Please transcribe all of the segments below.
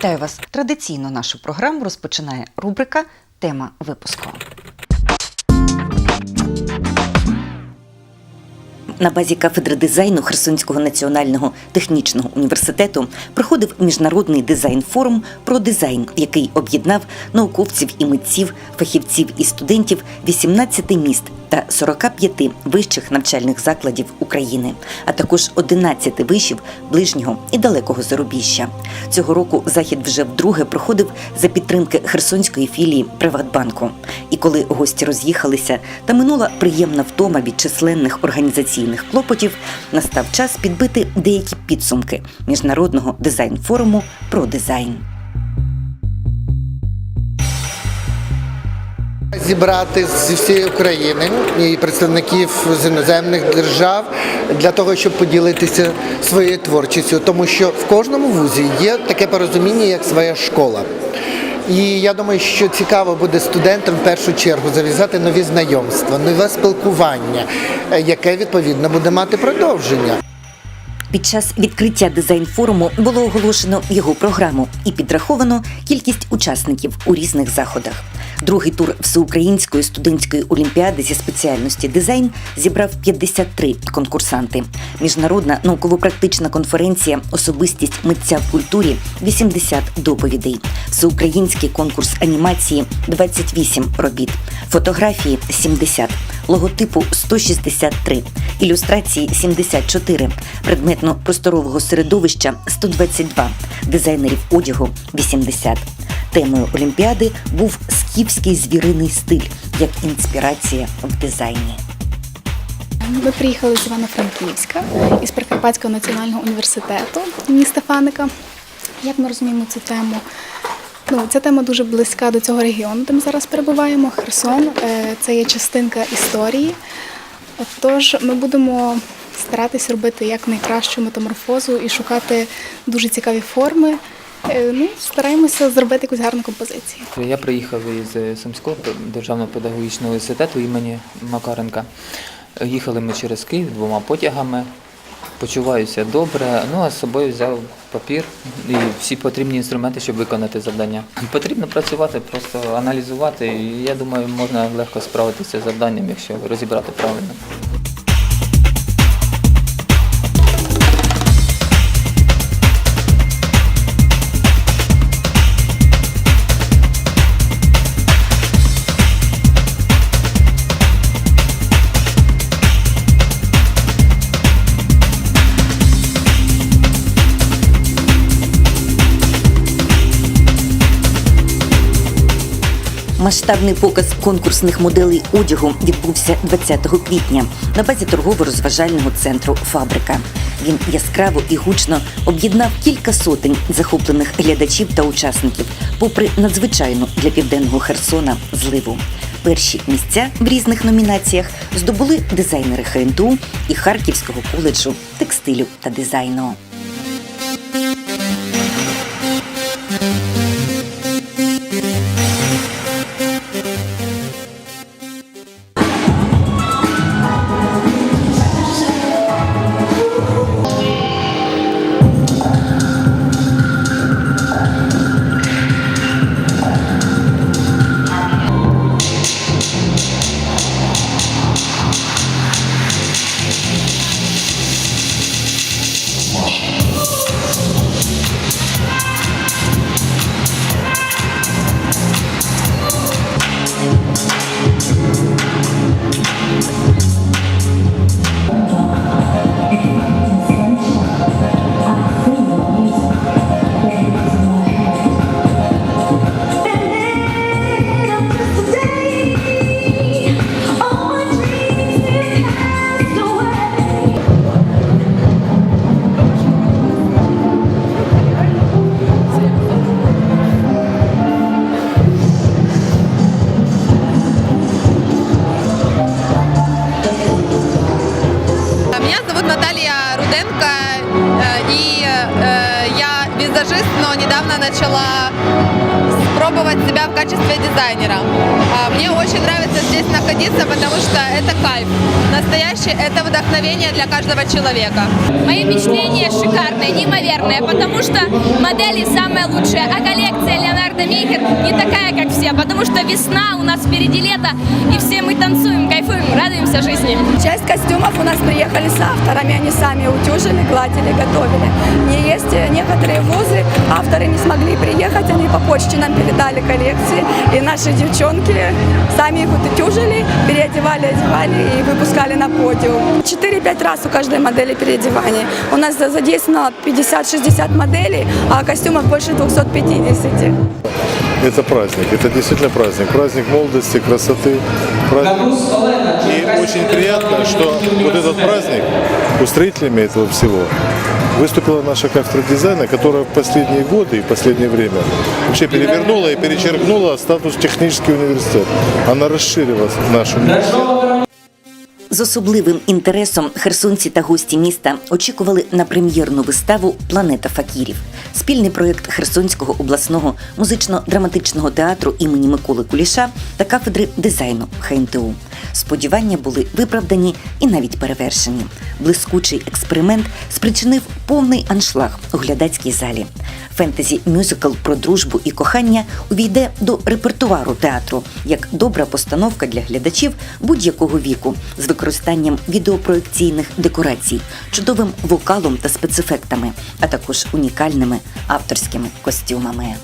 Вітаю вас! Традиційно нашу програму розпочинає рубрика Тема випуску. На базі кафедри дизайну Херсонського національного технічного університету проходив міжнародний дизайн-форум про дизайн, який об'єднав науковців і митців, фахівців і студентів 18 міст та 45 вищих навчальних закладів України, а також 11 вишів ближнього і далекого зарубіжжя. Цього року захід вже вдруге проходив за підтримки Херсонської філії Приватбанку. І коли гості роз'їхалися та минула приємна втома від численних організаційних клопотів, настав час підбити деякі підсумки міжнародного дизайн-форуму про дизайн. Зібрати зі всієї України і представників з іноземних держав для того, щоб поділитися своєю творчістю, тому що в кожному вузі є таке порозуміння, як своя школа. І я думаю, що цікаво буде студентам в першу чергу зав'язати нові знайомства, нове спілкування, яке відповідно буде мати продовження. Під час відкриття дизайн-форуму було оголошено його програму і підраховано кількість учасників у різних заходах. Другий тур всеукраїнської студентської олімпіади зі спеціальності дизайн зібрав 53 конкурсанти. Міжнародна науково-практична конференція Особистість митця в культурі 80 доповідей. Всеукраїнський конкурс анімації 28 робіт, фотографії 70, логотипу 163, ілюстрації 74, предметно-просторового середовища 122, дизайнерів одягу 80. Темою Олімпіади був скіфський звіриний стиль як інспірація в дизайні. Ми приїхали з Івано-Франківська із Прикарпатського національного університету міста Фаника. Як ми розуміємо цю тему? Ну, ця тема дуже близька до цього регіону, де ми зараз перебуваємо. Херсон е, це є частинка історії. Тож ми будемо старатися робити як найкращу метаморфозу і шукати дуже цікаві форми. Е, Ну, стараємося зробити якусь гарну композицію. Я приїхав із Сумського державного педагогічного університету імені Макаренка. Їхали ми через Київ двома потягами. Почуваюся добре. Ну а з собою взяв папір і всі потрібні інструменти, щоб виконати завдання. Потрібно працювати, просто аналізувати. І я думаю, можна легко справитися з завданням, якщо розібрати правильно. Масштабний показ конкурсних моделей одягу відбувся 20 квітня на базі торгово-розважального центру Фабрика. Він яскраво і гучно об'єднав кілька сотень захоплених глядачів та учасників, попри надзвичайну для південного Херсона зливу. Перші місця в різних номінаціях здобули дизайнери ХНТУ і Харківського коледжу текстилю та дизайну. Пробовать себя в качестве дизайнера. А, Мне очень нравится здесь находиться, потому что это кайф. Настоящее это вдохновение для каждого человека. Мое впечатление шикарное, неимоверное, потому что модели самые лучшие, а коллекция Леонардо Мейхер не такая, как все, потому что весна, у нас впереди лето, и все мы танцуем, кайфуем, радуемся жизни. Часть костюмов у нас приехали с авторами, они сами утюжили, гладили, готовили. Не есть э, некоторые вузы, авторы не смогли приехать, они по почте нам передали коллекции, и наши девчонки сами их утюжили, переодевали, одевали и выпускали на подиум. 4-5 раз у каждой модели переодевание. У нас за- задействовано 50-60 моделей, а костюмов больше 250. Это праздник, это действительно праздник. Праздник молодости, красоты. Праздник. И очень приятно, что вот этот праздник устроителями этого всего выступила наша кафедра дизайна, которая в последние годы и в последнее время вообще перевернула и перечеркнула статус технический университет. Она расширила нашу З особливим інтересом херсонці та гості міста очікували на прем'єрну виставу Планета факірів, спільний проєкт Херсонського обласного музично-драматичного театру імені Миколи Куліша та кафедри дизайну ХНТУ. Сподівання були виправдані і навіть перевершені. Блискучий експеримент спричинив повний аншлаг у глядацькій залі. Фентезі мюзикл про дружбу і кохання увійде до репертуару театру як добра постановка для глядачів будь-якого віку з використанням відеопроекційних декорацій, чудовим вокалом та спецефектами, а також унікальними авторськими костюмами.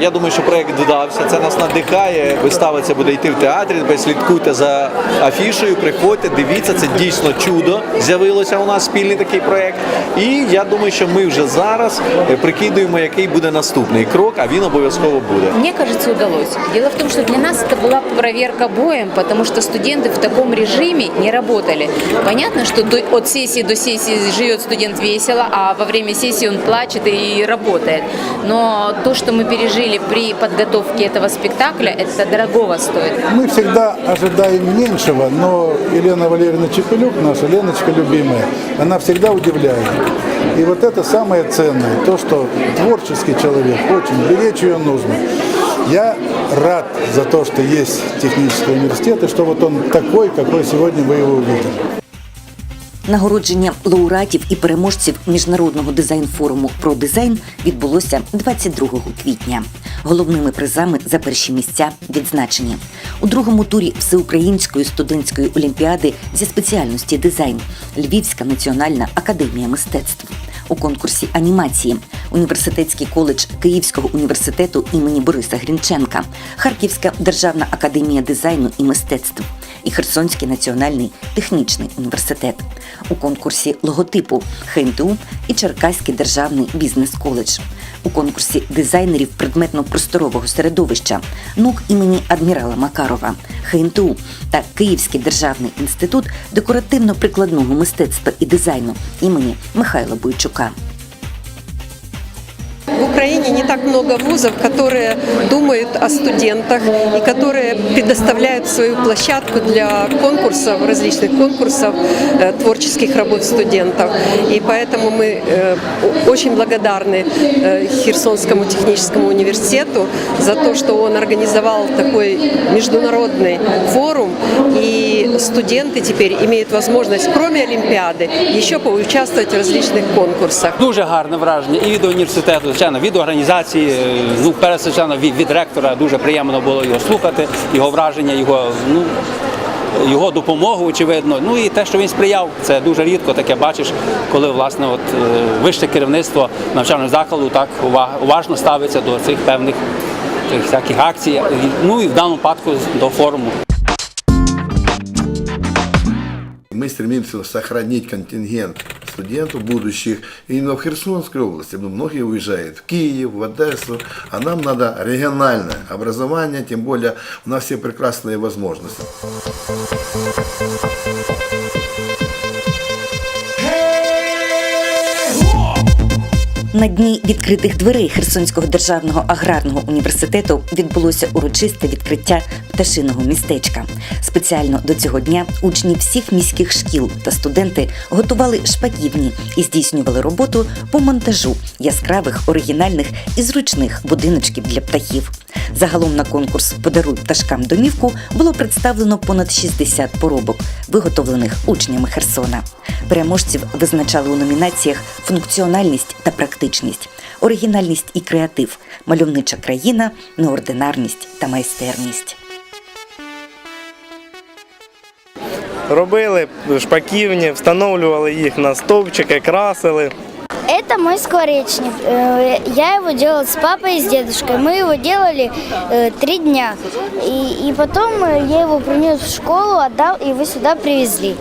Я думаю, що проект додався. Це нас надихає. Вистава ця буде йти в театрі. Ви слідкуйте за афішею, приходьте, дивіться, це дійсно чудо. З'явилося у нас спільний такий проект. І я думаю, що ми вже зараз е, прикидуємо, який буде наступний крок, а він обов'язково буде. Мне кажется, удалось. Дело в том, что для нас это была проверка боем, потому что студенты в таком режиме не работали. Понятно, что до- от сессии до сессии живет студент весело, а во время сессии он плачет и работает. Но то, что мы пережили при подготовке этого спектакля, это дорогого стоит. Мы всегда ожидаем меньшего, но Елена Валерьевна Чепелюк, наша Леночка любимая, она всегда удивляет. И вот это самое ценное, то, что творческий человек, очень беречь ее нужно. Я рад за то, что есть технический университет, и что вот он такой, какой сегодня вы его увидели. Нагородження лауреатів і переможців міжнародного дизайн-форуму про дизайн відбулося 22 квітня. Головними призами за перші місця відзначені у другому турі всеукраїнської студентської олімпіади зі спеціальності дизайн Львівська національна академія мистецтв. У конкурсі анімації Університетський коледж Київського університету імені Бориса Грінченка, Харківська державна академія дизайну і мистецтв і Херсонський національний технічний університет. У конкурсі логотипу ХНТУ і Черкаський державний бізнес-коледж. У конкурсі дизайнерів предметно-просторового середовища НУК імені адмірала Макарова, ХНТУ та Київський державний інститут декоративно-прикладного мистецтва і дизайну імені Михайла Бойчука. В Украине не так много вузов, которые думают о студентах и которые предоставляют свою площадку для конкурсов, различных конкурсов э, творческих работ студентов. И поэтому мы э, о- очень благодарны э, Херсонскому техническому университету за то, что он организовал такой международный форум. И студенты теперь имеют возможность, кроме Олимпиады, еще поучаствовать в различных конкурсах. Дуже гарне враження і від університету, звичайно, від організації, е, ну, перше, звичайно, від, від ректора дуже приємно було його слухати, його враження, його, ну, його допомогу, очевидно. Ну і те, що він сприяв, це дуже рідко таке бачиш, коли власне от, е, вище керівництво навчального закладу так уважно ставиться до цих певних цих всяких акцій, ну і в даному випадку до форуму. Мы стремимся сохранить контингент студентов будущих именно в Херсонской области. Ну, Многие уезжают в Киев, в Одессу, а нам надо региональное образование, тем более у нас все прекрасные возможности. На дні відкритих дверей Херсонського державного аграрного університету відбулося урочисте відкриття пташиного містечка. Спеціально до цього дня учні всіх міських шкіл та студенти готували шпаківні і здійснювали роботу по монтажу яскравих, оригінальних і зручних будиночків для птахів. Загалом на конкурс Подаруй пташкам домівку було представлено понад 60 поробок, виготовлених учнями Херсона. Переможців визначали у номінаціях функціональність та практичність, оригінальність і креатив, мальовнича країна, неординарність та майстерність. Робили шпаківні, встановлювали їх на стовпчики, красили. Это мой скворечник. Э, Я его делал с папой и с дедушкой. Мы его делали э, три дня. И, и потом э, я его принес в школу, отдал, и вы сюда привезли.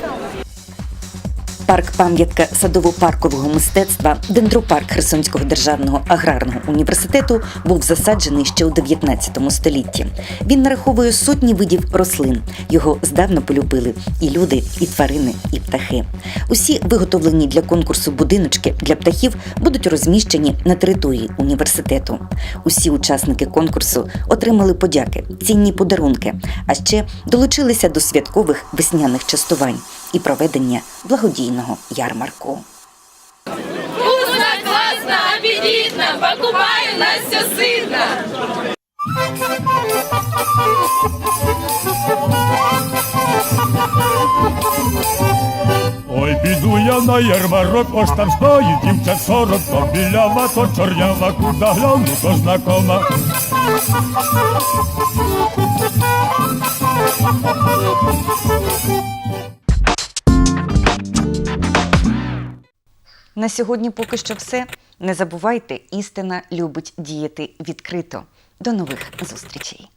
Парк пам'ятка садово-паркового мистецтва Дендропарк Херсонського державного аграрного університету був засаджений ще у 19 столітті. Він нараховує сотні видів рослин. Його здавна полюбили і люди, і тварини, і птахи. Усі виготовлені для конкурсу будиночки для птахів будуть розміщені на території університету. Усі учасники конкурсу отримали подяки, цінні подарунки, а ще долучилися до святкових весняних частувань і проведення благодійного ярмарку. Вкусно, классно, аппетитно, покупаю, нас все. Ой, піду я на ярмарок, ось там стоїть дівчат сорок, то білява, то чорнява, куда гляну, то знакома. На сьогодні поки що все. Не забувайте, істина любить діяти відкрито. До нових зустрічей!